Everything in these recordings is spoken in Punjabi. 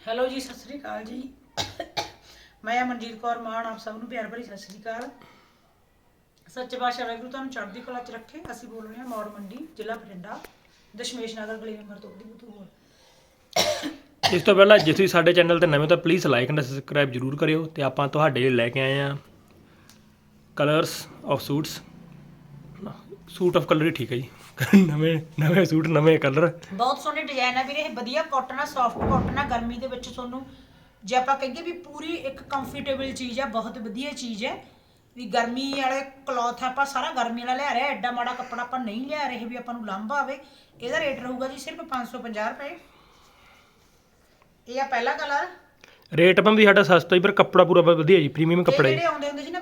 ਹੈਲੋ ਜੀ, ਸਤਿ ਸ੍ਰੀ ਅਕਾਲ ਜੀ। ਮੈਂ ਮਨਜੀਤ ਕੌਰ ਮਾਨ, ਆਪ ਸਭ ਨੂੰ ਪਿਆਰ ਭਰੀ ਸਤਿ ਸ੍ਰੀ ਅਕਾਲ। ਸੱਚੇ ਪਾਤਸ਼ਾਹ ਵਾਹਿਗੁਰੂ ਤੁਹਾਨੂੰ ਚੜ੍ਹਦੀ ਕਲਾ ਚ ਰੱਖੇ, ਅਸੀਂ ਬੋਲ ਰਹੇ ਹਾਂ ਮੌੜ ਮੰਡੀ, ਜ਼ਿਲ੍ਹਾ ਬਠਿੰਡਾ, ਦਸ਼ਮੇਸ਼ ਨਗਰ ਗਲੀ ਨੰਬਰ 2 ਦੀ ਬਤੂਰ ਇਸ ਤੋਂ ਪਹਿਲਾਂ ਜੇ ਤੁਸੀਂ ਸਾਡੇ ਚੈਨਲ ਤੇ ਨਵੇਂ ਤਾਂ ਪਲੀਜ਼ ਲਾਈਕ ਐਂਡ ਸਬਸਕ੍ਰਾਈਬ ਜਰੂਰ ਕਰਿਓ ਤੇ ਆਪਾਂ ਤੁਹਾਡੇ ਲਈ ਲੈ ਕੇ ਆਏ ਆ colours of suits suit of colour ਹੀ ਠੀਕ ਹੈ ਜੀ। ਨਵੇਂ ਨਵੇਂ ਸੂਟ ਨਵੇਂ ਕਲਰ। ਬਹੁਤ ਸੋਹਣੇ ਡਿਜ਼ਾਈਨ ਆ ਵੀਰੇ ਇਹ ਵਧੀਆ ਕਾਟਨ ਆ ਸੌਫਟ ਕਾਟਨ ਆ ਗਰਮੀ ਦੇ ਵਿੱਚ ਤੁਹਾਨੂੰ ਜੇ ਆਪਾਂ ਕਹੀਏ ਵੀ ਪੂਰੀ ਇੱਕ ਕੰਫਰਟੇਬਲ ਚੀਜ਼ ਆ ਬਹੁਤ ਵਧੀਆ ਚੀਜ਼ ਹੈ। ਵੀ ਗਰਮੀ ਵਾਲੇ ਕਲੌਥ ਆਪਾਂ ਸਾਰਾ ਗਰਮੀ ਵਾਲਾ ਲਿਆ ਰਿਹਾ ਐਡਾ ਮਾੜਾ ਕੱਪੜਾ ਆਪਾਂ ਨਹੀਂ ਲਿਆ ਰਹੇ ਵੀ ਆਪਾਂ ਨੂੰ ਲਾਂਭਾ ਆਵੇ। ਇਹਦਾ ਰੇਟ ਰਹੂਗਾ ਜੀ ਸਿਰਫ 550 ਰੁਪਏ। ਇਹ ਆ ਪਹਿਲਾ ਕਲਰ ਰੇਟ ਆਪਾਂ ਵੀ ਸਾਡਾ ਸਸਤਾ ਹੀ ਪਰ ਕੱਪੜਾ ਪੂਰਾ ਵਧੀਆ ਜੀ ਪ੍ਰੀਮੀਅਮ ਇਹ ਕੱਪੜਾ ਜਿਹੜੇ ਜੀ ਆਉਂਦੇ ਹੁੰਦੇ ਸੀ ਨਾ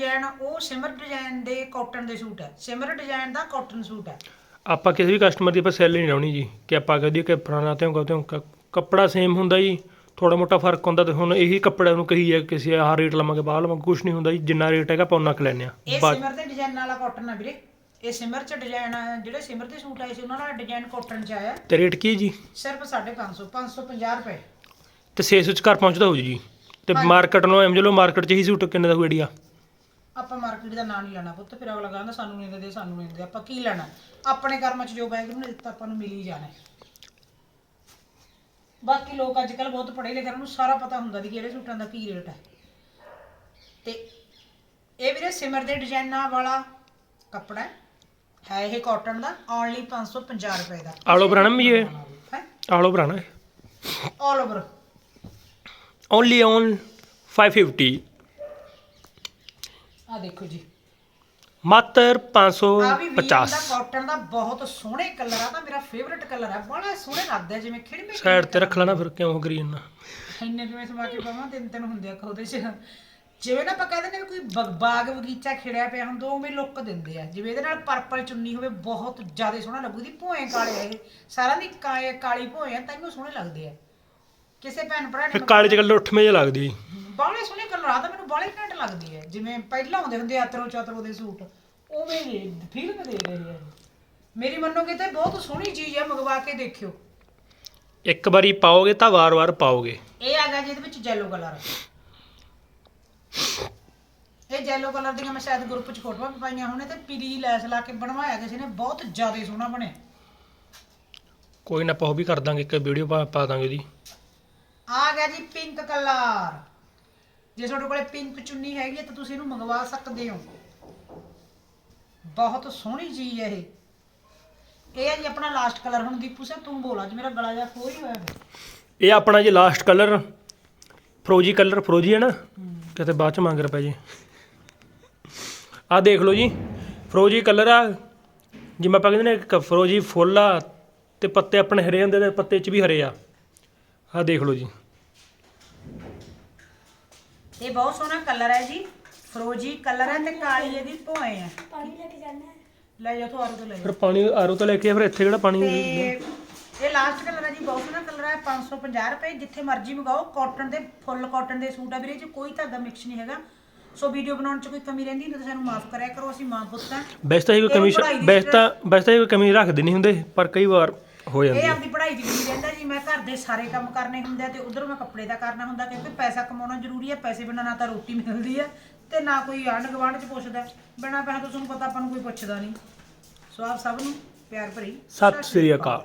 ਡਿਜ਼ਾਈਨ ਉਹ ਸਿਮਰ ਡਿਜ਼ਾਈਨ ਦੇ ਕਾਟਨ ਦੇ ਸੂਟ ਹੈ। ਸਿਮਰ ਡਿਜ਼ਾਈਨ ਦਾ ਕਾਟਨ ਸੂਟ ਹੈ। ਆਪਾਂ ਕਿਸੇ ਵੀ ਕਸਟਮਰ ਦੀ ਆਪਾਂ ਸੈਲ ਨਹੀਂ ਲਾਉਣੀ ਜੀ। ਕਿ ਆਪਾਂ ਕਹਦੀਏ ਕਿ ਪੁਰਾਣਾ ਤੇ ਹੋਗਾ ਤੇ ਕੱਪੜਾ ਸੇਮ ਹੁੰਦਾ ਜੀ। ਥੋੜਾ ਮੋਟਾ ਫ਼ਰਕ ਹੁੰਦਾ ਤੇ ਹੁਣ ਇਹੀ ਕੱਪੜੇ ਨੂੰ ਕਹੀ ਹੈ ਕਿਸੇ ਆਹ ਰੇਟ ਲਵਾਂਗੇ ਬਾਹਰ ਲਵਾਂਗੇ ਕੁਝ ਨਹੀਂ ਹੁੰਦਾ ਜੀ। ਜਿੰਨਾ ਰੇਟ ਹੈਗਾ ਆਪਾਂ ਉਨਾ ਕੁ ਆ ਇਹ ਸਿਮਰ ਦੇ ਡਿਜ਼ਾਈਨ ਵਾਲਾ ਕਾਟਨ ਆ ਵੀਰੇ। ਇਹ ਸਿਮਰ ਚ ਡਿਜ਼ਾਈਨ ਜਿਹੜੇ ਸਿਮਰ ਦੇ ਸੂਟ ਆਏ ਸੀ ਉਹਨਾਂ ਦਾ ਡਿਜ਼ਾਈਨ ਕਾਟਨ ਚ ਆਇਆ। ਤੇ ਰੇਟ ਕੀ ਹੈ ਜੀ? ਸਿਰਫ 550 550 ਰੁਪਏ। ਤੇ ਛੇ ਸੌ ਚ ਘਰ ਪਹੁੰਚਦਾ ਹੋ ਜੀ। ਤੇ ਮਾਰਕੀਟ ਨੂੰ ਐਮ ਚਲੋ ਮਾਰਕੀਟ ਚ ਹੀ ਸੂਟ ਕਿੰਨੇ ਦਾ ਹੋਊ ਆਈਡੀਆ ਆਪਾਂ ਮਾਰਕੀਟ ਦਾ ਨਾਂ ਨਹੀਂ ਲੈਣਾ ਪੁੱਤ ਫਿਰ ਅਗਲਾ ਕਹਿੰਦਾ ਸਾਨੂੰ ਨਹੀਂ ਦਿੰਦੇ ਸਾਨੂੰ ਨਹੀਂ ਦਿੰਦੇ ਆਪਾਂ ਕੀ ਲੈਣਾ? ਆਪਣੇ ਕਰਮਾਂ ਚ ਜੋ ਵਾਹਿਗੁਰੂ ਨੇ ਦਿੱਤਾ ਆਪਾਂ ਨੂੰ ਮਿਲ ਹੀ ਜਾਣਾ ਹੈ। ਬਾਕੀ ਲੋਕ ਅੱਜ ਕੱਲ ਬਹੁਤ ਪੜ੍ਹੇ ਲਿਖੇ ਨੂੰ ਸਾਰਾ ਪਤਾ ਹੁੰਦਾ ਵੀ ਕਿਹੜੇ ਸੂਟਾਂ ਦਾ ਕੀ ਰੇਟ ਹੈ। ਤੇ ਇਹ ਵੀਰੇ ਸਿਮਰ ਦੇ ਡਿਜ਼ਾਈਨਾਂ ਵਾਲਾ ਕੱਪੜਾ ਹੈ ਹੈ ਇਹ ਕਾਟਨ ਦਾ ਓਨਲੀ 550 ਰੁਪਏ ਦਾ। ਆਲੋ ਬਰਾਣਾ ਵੀ ਇਹ। ਹੈ? ਆਲੋ ਬਰਾਣਾ ਆਲ ਓਵਰ ਓਨਲੀ ਔਨ 550 ਆ ਦੇਖੋ ਜੀ। ਮਾਤਰ ਆ ਵੀ ਵੀਨ ਦਾ 550 ਕਾਟਨ ਦਾ ਬਹੁਤ ਸੋਹਣੇ ਕਲਰ ਆ ਤਾਂ ਮੇਰਾ ਫੇਵਰਿਟ ਕਲਰ ਹੈ ਬੜਾ ਸੋਹਣੇ ਲੱਗਦੇ ਆ ਜਿਵੇਂ ਖਿੜਮੇ ਸਾਈਡ ਤੇ ਰੱਖ ਲੈਣਾ ਫਿਰ ਕਿਉਂ ਕਰੀ ਜਾਂਦਾ ਇੰਨੇ ਕਿਵੇਂ ਸਮਾ ਕੇ ਪਾਵਾਂ? ਤਿੰਨ ਤਿੰਨ ਹੁੰਦੇ ਆ ਉਹਦੇ ਚ। ਜਿਵੇਂ ਨਾ ਆਪਾਂ ਕਹਿੰਦੇ ਨੇ ਕੋਈ ਬਗ- ਬਾਗ ਬਗੀਚਾ ਖਿੜਿਆ ਪਿਆ ਹੁੰਦਾ ਉਵੇਂ ਲੁੱਕ ਦਿੰਦੇ ਆ। ਜਿਵੇਂ ਇਹਦੇ ਨਾਲ ਪਰਪਲ ਚੁੰਨੀ ਹੋਵੇ ਬਹੁਤ ਜ਼ਿਆਦਾ ਸੋਹਣਾ ਲੱਗੂ। ਦੀ ਭੋਏ ਕਾਲੇ ਆ ਇਹ। ਸਾਰਿਆਂ ਦੀ ਕਾਲੇ ਕਾਲੀ ਭੋਏ ਆ ਤੈਨੂੰ ਸੋਹਣੇ ਲੱਗਦੇ ਆ। ਕਿਸੇ ਭੈਣ ਭਰਾ ਨੇ ਕਾਲੇ ਚ ਉੱਠਵੇਂ ਜਿਹਾ ਲੱਗਦੀ। ਬਾਲੇ ਸੋਹਣੇ ਕਲਰ ਆ ਤਾਂ ਮੈਨੂੰ ਬਾਲੇ ਘੈਂਟ ਲੱਗਦੀ ਹੈ। ਜਿਵੇਂ ਪਹਿਲਾਂ ਆਉਂਦੇ ਹੁੰਦੇ ਆਤਰੋ ਚਾਤਰੋ ਦੇ ਸੂਟ ਉਵੇਂ ਹੀ ਫਿਲਮ ਦੇ ਰਹੇ ਆ ਮੇਰੀ। ਮੰਨੋਗੇ ਤੇ ਬਹੁਤ ਸੋਹਣੀ ਚੀਜ਼ ਹੈ ਮੰਗਵਾ ਕੇ ਦੇਖਿਓ। ਇੱਕ ਵਾਰੀ ਪਾਓਗੇ ਤਾਂ ਵਾਰ-ਵਾਰ ਪਾਓਗੇ। ਇਹ ਆ ਗਿਆ ਜਿਹਦੇ ਵਿੱਚ ਯੈਲੋ ਕਲਰ ਇਹ ਯੈਲੋ ਕਲਰ ਦੀਆਂ ਮੈਂ ਸ਼ਾਇਦ ਗਰੁੱਪ 'ਚ ਫੋਟੋਆਂ ਵੀ ਪਾਈਆਂ ਹੋਣੇ ਤੇ ਪੀਲੀ ਲੈਸ ਲਾ ਕੇ ਬਣਵਾਇਆ ਕਿਸੇ ਨੇ ਬਹੁਤ ਜ਼ਿਆਦਾ ਸੋਹਣਾ ਬਣਿਆ ਕੋਈ ਨਾ ਆਪਾਂ ਉਹ ਵੀ ਕਰ ਦਾਂਗੇ ਇੱਕ ਵੀਡੀਓ ਪਾ ਪਾ ਦਾਂਗੇ ਉਹਦੀ ਆ ਗਿਆ ਜੀ ਪਿੰਕ ਕਲਰ ਜੇ ਤੁਹਾਡੇ ਕੋਲੇ ਪਿੰਕ ਚੁੰਨੀ ਹੈਗੀ ਹੈ ਤਾਂ ਤੁਸੀਂ ਇਹਨੂੰ ਮੰਗਵਾ ਸਕਦੇ ਹੋ। ਬਹੁਤ ਸੋਹਣੀ ਚੀਜ਼ ਹੈ ਇਹ। ਇਹ ਹੈ ਜੀ ਆਪਣਾ ਲਾਸਟ ਕਲਰ ਹੁਣ ਦੀਪੂ ਸਿੰਘ ਤੂੰ ਬੋਲ, ਅੱਜ ਮੇਰਾ ਗਲਾ ਜਾ ਖੋਈ ਹੋਇਆ ਹੈ ਇਹ ਆਪਣਾ ਜੀ ਲਾਸਟ ਕਲਰ ਫਰੋਜੀ ਕਲਰ ਫਰੋਜੀ ਹੈ ਨਾ? ਕਿਤੇ ਬਾਅਦ ਚ ਮੰਗ ਪੈ ਜੇ। ਆਹ ਦੇਖ ਲਓ ਜੀ, ਫਰੋਜੀ ਕਲਰ ਆ। ਜਿਵੇਂ ਆਪਾਂ ਕਹਿੰਦੇ ਨੇ ਇੱਕ ਫਰੋਜੀ ਫੁੱਲ ਆ ਤੇ ਪੱਤੇ ਆਪਣੇ ਹਰੇ ਹੁੰਦੇ ਤੇ ਪੱਤੇ ਚ ਵੀ ਹਰੇ ਆ। ਆਹ ਦੇਖ ਲਓ ਜੀ। ਇਹ ਬਹੁਤ ਸੋਹਣਾ ਕਲਰ ਹੈ ਜੀ। ਫਰੋਜੀ ਕਲਰ ਹੈ ਤੇ ਕਾਲੀ ਇਹਦੀ ਭੋਏ ਹੈ ਪਾਣੀ ਲੈ ਕੇ ਜਾਣਾ ਹੈ। ਲੈ ਜਾ ਤੂੰ ਆਰੋ ਤੋਂ ਲੈ ਜਾ ਫਿਰ ਪਾਣੀ ਆਰੋ ਤੋਂ ਲੈ ਕੇ ਫਿਰ ਇੱਥੇ ਕਿਹੜਾ ਪਾਣੀ ਤੇ ਇਹ ਲਾਸਟ ਕਲਰ ਹੈ ਜੀ ਬਹੁਤ ਸੋਹਣਾ ਕਲਰ ਹੈ 550 ਰੁਪਏ ਜਿੱਥੇ ਮਰਜ਼ੀ ਮੰਗਾਓ ਕਾਟਨ ਦੇ ਫੁੱਲ ਕਾਟਨ ਦੇ ਸੂਟ ਆ ਵੀਰੇ ਚ ਕੋਈ ਧਾਗਾ ਮਿਕਸ ਨਹੀਂ ਹੈਗਾ। ਸੋ ਵੀਡੀਓ ਬਣਾਉਣ ਚ ਕੋਈ ਕਮੀ ਰਹਿੰਦੀ ਤਾਂ ਸਾਨੂੰ ਮਾਫ ਕਰਿਆ ਕਰੋ ਅਸੀਂ ਮਾਂ ਪੁੱਤ ਹਾਂ ਬੈਸਟ ਤਾਂ ਇਹ ਕੋਈ ਕਮੀ ਬੈਸਟ ਤਾਂ ਬੈਸਟ ਤਾਂ ਇਹ ਕੋਈ ਕਮੀ ਰੱਖਦੇ ਨਹੀਂ ਹੁੰਦੇ ਪਰ ਕਈ ਵਾਰ ਹੋ ਜਾਂਦੀ ਇਹ ਹੈ। ਆਪਦੀ ਪੜ੍ਹਾਈ ਦੀ ਕਮੀ ਰਹਿੰਦਾ ਜੀ ਮੈਂ ਘਰ ਦੇ ਸਾਰੇ ਕੰਮ ਕਰਨੇ ਹੁੰਦੇ ਆ ਤੇ ਉਧਰ ਮੈਂ ਕੱਪੜੇ ਦਾ ਕਰਨਾ ਹੁੰਦਾ ਕਿਉਂਕਿ ਪੈਸਾ ਕਮਾਉਣਾ ਜ਼ਰੂਰੀ ਹੈ ਪੈਸੇ ਬਿਨਾਂ ਨਾ ਤਾਂ ਰੋਟੀ ਮਿਲਦੀ ਹੈ ਤੇ ਨਾ ਕੋਈ ਆਂਢ ਗੁਆਂਢ ਚ ਪੁੱਛਦਾ। ਬਿਨਾਂ ਪੈਸੇ ਤੋਂ ਤੁਹਾਨੂੰ ਪਤਾ ਆਪਾਂ ਨੂੰ ਕੋਈ ਪੁੱਛਦਾ ਨਹੀਂ। ਸੋ ਆਪ ਸਭ ਨੂੰ ਪਿਆਰ ਭਰੀ। ਸਤਿ ਸ੍ਰੀ ਅਕਾਲ।